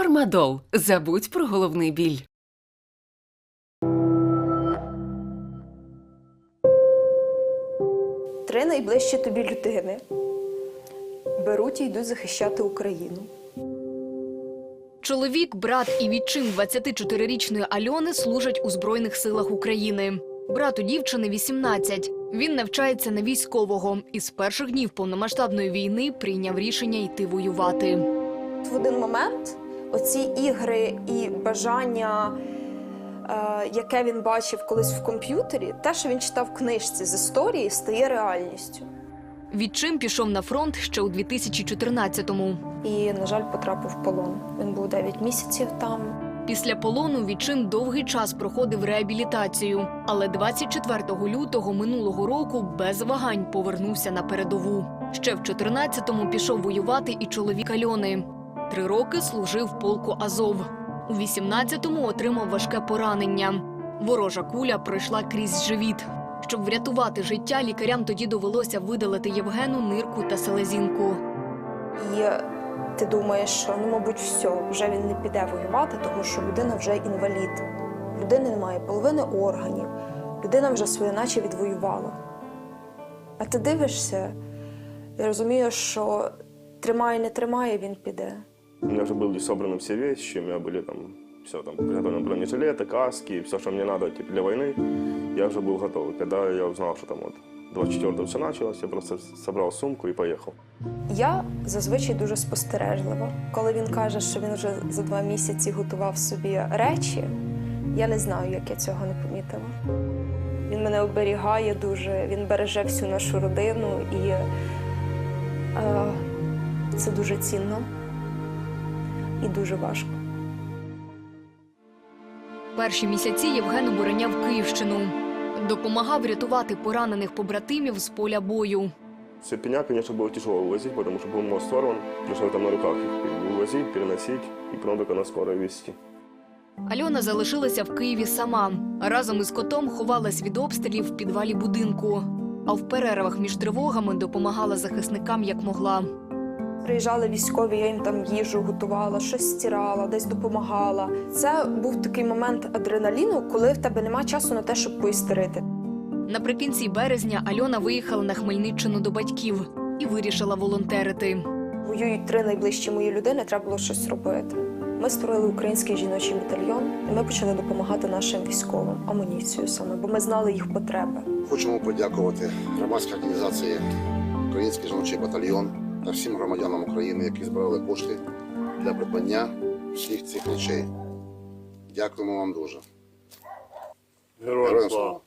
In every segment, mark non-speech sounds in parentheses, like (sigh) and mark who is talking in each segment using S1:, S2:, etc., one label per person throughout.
S1: Фармадол. Забудь про головний біль.
S2: Три найближчі тобі людини беруть і йдуть захищати Україну.
S3: Чоловік, брат і відчим 24-річної Альони служать у Збройних силах України. Брату дівчини 18. Він навчається на військового і з перших днів повномасштабної війни прийняв рішення йти воювати.
S2: В один момент оці ігри і бажання, е, яке він бачив колись в комп'ютері, те, що він читав в книжці з історії, стає реальністю.
S3: Відчим пішов на фронт ще у 2014-му.
S2: І, на жаль, потрапив в полон. Він був 9 місяців там.
S3: Після полону відчим довгий час проходив реабілітацію, але 24 лютого минулого року без вагань повернувся на передову. Ще в 14-му пішов воювати і чоловік Альони. Три роки служив полку Азов. У 18-му отримав важке поранення. Ворожа куля пройшла крізь живіт. Щоб врятувати життя, лікарям тоді довелося видалити Євгену нирку та селезінку.
S2: І ти думаєш, що ну, мабуть, все, вже він не піде воювати, тому що людина вже інвалід. Людини немає половини органів, людина вже своє наче відвоювала. А ти дивишся і розумієш, що тримає, не тримає, він піде.
S4: У меня уже были собраны все вещи, у меня были там все там приготовлены бронежилеты, каски, все, что мне надо типа, для войны, я уже был готов. И когда я узнал, что там вот 24 все началось, я просто собрал сумку и поехал.
S2: Я зазвичай дуже спостережлива. Коли він каже, що він вже за два місяці готував собі речі, я не знаю, як я цього не помітила. Він мене оберігає дуже, він береже всю нашу родину, і е, це дуже цінно і дуже важко.
S3: Перші місяці Євген обороняв Київщину. Допомагав рятувати поранених побратимів з поля бою.
S4: Все пеня, конечно, было тяжело вывозить, потому что был мост сорван. Пришлось там на руках их вывозить, переносить и потом только на скорой везти.
S3: Альона залишилася в Києві сама. Разом із котом ховалась від обстрілів в підвалі будинку. А в перервах між тривогами допомагала захисникам як могла.
S2: Приїжджали військові, я їм там їжу готувала, щось стирала, десь допомагала. Це був такий момент адреналіну, коли в тебе немає часу на те, щоб поістерити.
S3: Наприкінці березня Альона виїхала на Хмельниччину до батьків і вирішила волонтерити.
S2: Воюють три найближчі мої людини, треба було щось робити. Ми створили український жіночий батальйон, і ми почали допомагати нашим військовим амуніцію саме, бо ми знали їх потреби.
S5: Хочемо подякувати громадській організації Український жіночий батальйон та всім громадянам України, які збирали кошти для придбання всіх цих речей. Дякуємо вам дуже. Героям слава!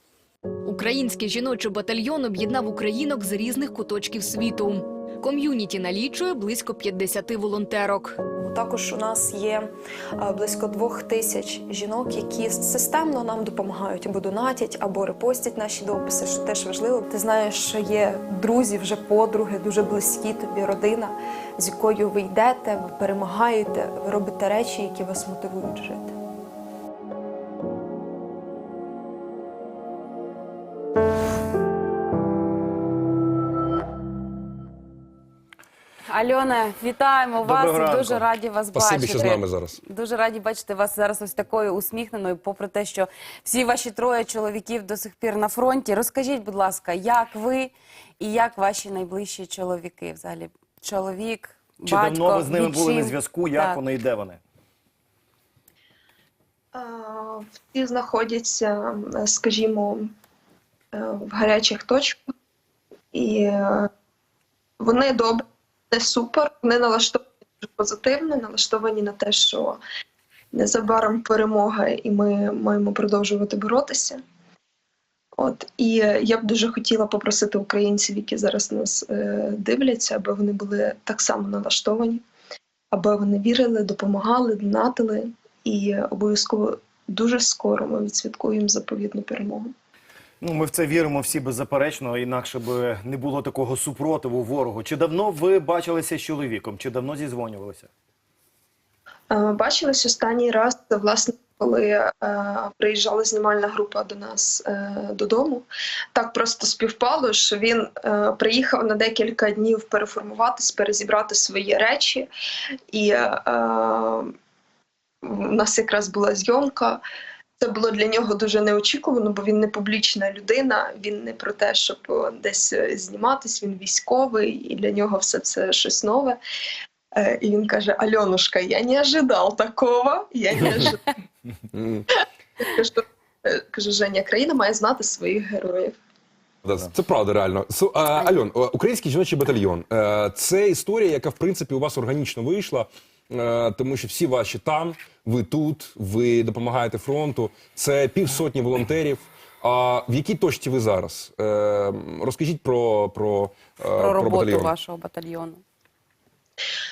S3: Український жіночий батальйон об'єднав українок з різних куточків світу. Ком'юніті налічує близько 50 волонтерок.
S2: Також у нас є е, близько двох тисяч жінок, які системно нам допомагають або донатять, або репостять наші дописи, що теж важливо. Ти знаєш, що є друзі, вже подруги, дуже близькі тобі родина, з якою ви йдете, ви перемагаєте, ви робите речі, які вас мотивують жити.
S6: Альона, вітаємо вас.
S7: Ранку.
S6: Дуже раді вас
S7: Спасибі,
S6: бачити.
S7: що з нами зараз.
S6: Дуже раді бачити вас зараз ось такою усміхненою, попри те, що всі ваші троє чоловіків до сих пір на фронті. Розкажіть, будь ласка, як ви і як ваші найближчі чоловіки? Взагалі, чоловік,
S7: Чи
S6: батько,
S7: давно ви з ними були на зв'язку? Як
S6: Так.
S7: вони і де вони?
S8: Всі знаходяться, скажімо, е, в гарячих точках, і е, вони добре, не супер, вони налаштовані дуже позитивно, налаштовані на те, що незабаром перемога, і ми маємо продовжувати боротися. От і я б дуже хотіла попросити українців, які зараз нас е, дивляться, аби вони були так само налаштовані, аби вони вірили, допомагали, донатили, і обов'язково дуже скоро ми відсвяткуємо заповітну перемогу.
S7: Ну, ми в це віримо всі беззаперечно, інакше би не було такого супротиву ворогу. Чи давно ви бачилися з чоловіком? Чи давно зізвонювалися?
S8: Е, Бачились останній раз, власне, коли е, приїжджала знімальна група до нас е, додому. Так просто співпало, що він приїхав на декілька днів переформуватись, перезібрати свої речі. І е, У нас якраз була зйомка. Це було для нього дуже неочікувано, бо він не публічна людина. Він не про те, щоб десь е, зніматись. Він військовий, і для нього все це щось нове. Е, І він каже: Альонушка, я не ожидав такого. Я не ожидав. Кажу, е, Кажу, Женя, країна має знати своїх героїв.
S9: Це правда, реально. Су- а, Альон, український жіночий батальйон. Е, Це історія, яка в принципі у вас органічно вийшла, е, тому що всі ваші там, ви тут, ви допомагаєте фронту. Це півсотні волонтерів. А в якій точці ви зараз? Е, Розкажіть про, про, е,
S6: Про роботу
S9: батальйон.
S6: вашого батальйону.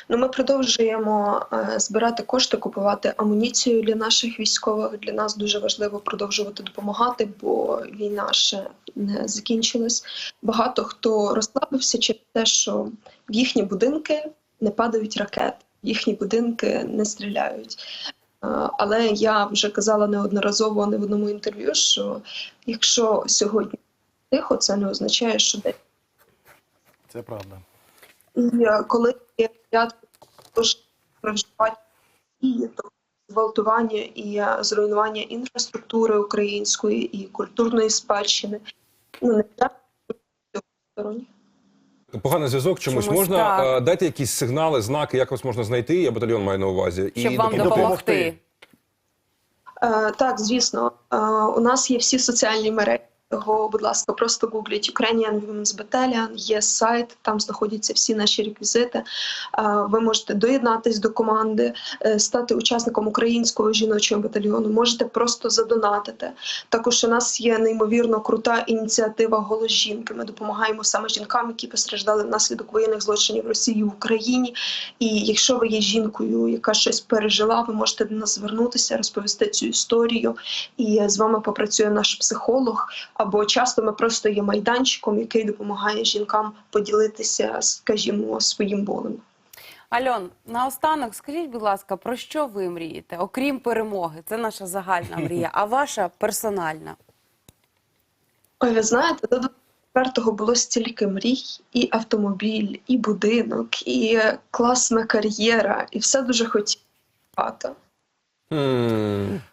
S8: Ну, ми продовжуємо е, збирати кошти, купувати амуніцію для наших військових. Для нас дуже важливо продовжувати допомагати, бо війна ще не закінчилась. Багато хто розслабився через те, що в їхні будинки не падають ракети, їхні будинки не стріляють. Е, Але я вже казала неодноразово не в одному інтерв'ю, що якщо сьогодні тихо, це не означає, що десь
S7: Це правда.
S8: і е, коли дуже проживання і то зґвалтування і е, зруйнування інфраструктури української і культурної спадщини, ну не треба стороні.
S9: Поганий зв'язок чомусь,
S6: Чомусь
S9: можна
S6: так.
S9: дати дайте якісь сигнали, знаки, як вас можна знайти. Я батальйон маю на увазі.
S6: Щоб вам
S9: допомогти.
S6: допомогти.
S8: Е, так, звісно, е, у нас є всі соціальні мережі. Того, будь ласка, просто гугліть Ukrainian Women's Battalion, є сайт, там знаходяться всі наші реквізити. Ви можете доєднатись до команди, е, стати учасником українського жіночого батальйону, можете просто задонатити. Також у нас є неймовірно крута ініціатива Голос жінки. Ми допомагаємо саме жінкам, які постраждали внаслідок воєнних злочинів Росії в Україні. І якщо ви є жінкою, яка щось пережила, ви можете до нас звернутися, розповісти цю історію, і з вами попрацює наш психолог. Або часто ми просто є майданчиком, який допомагає жінкам поділитися, скажімо, своїм болем.
S6: Альон, наостанок, скажіть, будь ласка, про що ви мрієте? Окрім перемоги, це наша загальна (laughs) мрія, а ваша персональна.
S8: Ой, ви знаєте, до 24-го було стільки мрій, і автомобіль, і будинок, і класна кар'єра, і все дуже хотілося.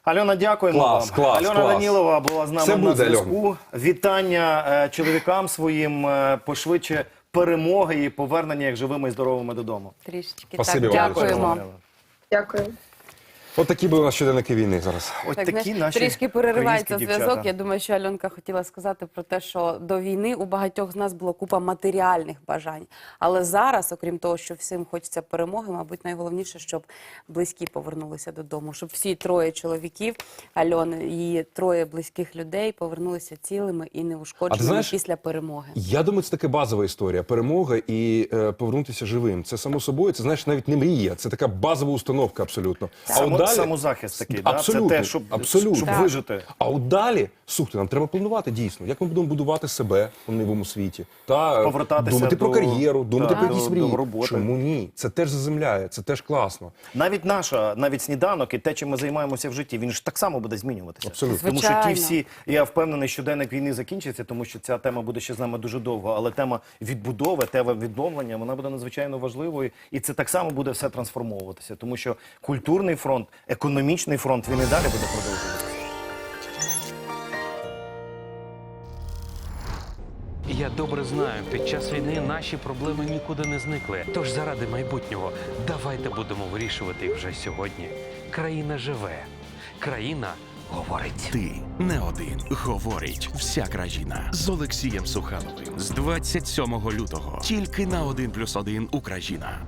S7: Альона, дякуємо
S9: Клас,
S7: вам.
S9: клас,
S7: Альона
S9: клас.
S7: Данілова була з нами
S9: Все
S7: на зв'язку. Вітання е, чоловікам своїм е, пошвидше перемоги і повернення як живими і здоровими додому.
S6: Трішечки
S9: Спасибі
S6: так.
S9: вам,
S6: Дякуємо.
S8: Дякую.
S9: От такі були у нас щоденники війни зараз.
S7: Ось
S6: Так,
S7: такі
S6: знаєш,
S7: наші
S6: трішки переривається
S7: українські
S6: зв'язок.
S7: дівчата.
S6: Я думаю, що Альонка хотіла сказати про те, що до війни у багатьох з нас було купа матеріальних бажань. Але зараз, окрім того, що всім хочеться перемоги, мабуть, найголовніше, щоб близькі повернулися додому, щоб всі троє чоловіків, Альони, її троє близьких людей повернулися цілими і неушкодженими
S9: знаєш,
S6: після перемоги.
S9: Я думаю, це така базова історія. Перемога і е, повернутися живим. Це само собою, це знаєш, навіть не мрія, це така базова установка абсолютно.
S7: Само-
S9: от далі-
S7: самозахист такий, да? Це те, щоб-
S9: абсолютно.
S7: щоб
S6: Так.
S7: вижити.
S9: А от далі, слухайте, нам треба планувати дійсно, як ми будемо будувати себе у новому світі, та
S7: Повертатися
S9: думати про кар'єру, думати
S7: Так.
S9: про якісь мрії.
S7: роботи.
S9: Чому ні? Це теж заземляє, це теж класно.
S7: Навіть наша, навіть сніданок і те, чим ми займаємося в житті, він ж так само буде змінюватися.
S9: Абсолютно.
S7: Тому що ті всі, я впевнений, що денник війни закінчиться, тому що ця тема буде ще з нами дуже довго. Але тема відбудови, тема відновлення, вона буде надзвичайно важливою, і це так само буде все трансформовуватися, тому що культурний фронт, економічний фронт, він і далі буде продовжуватися.
S10: Я добре знаю, під час війни наші проблеми нікуди не зникли. Тож заради майбутнього давайте будемо вирішувати їх вже сьогодні. Країна живе, країна говорить.
S11: Ти не один. Говорить вся країна з Олексієм Сухановим з 27 лютого. Тільки на 1+,1 Україна.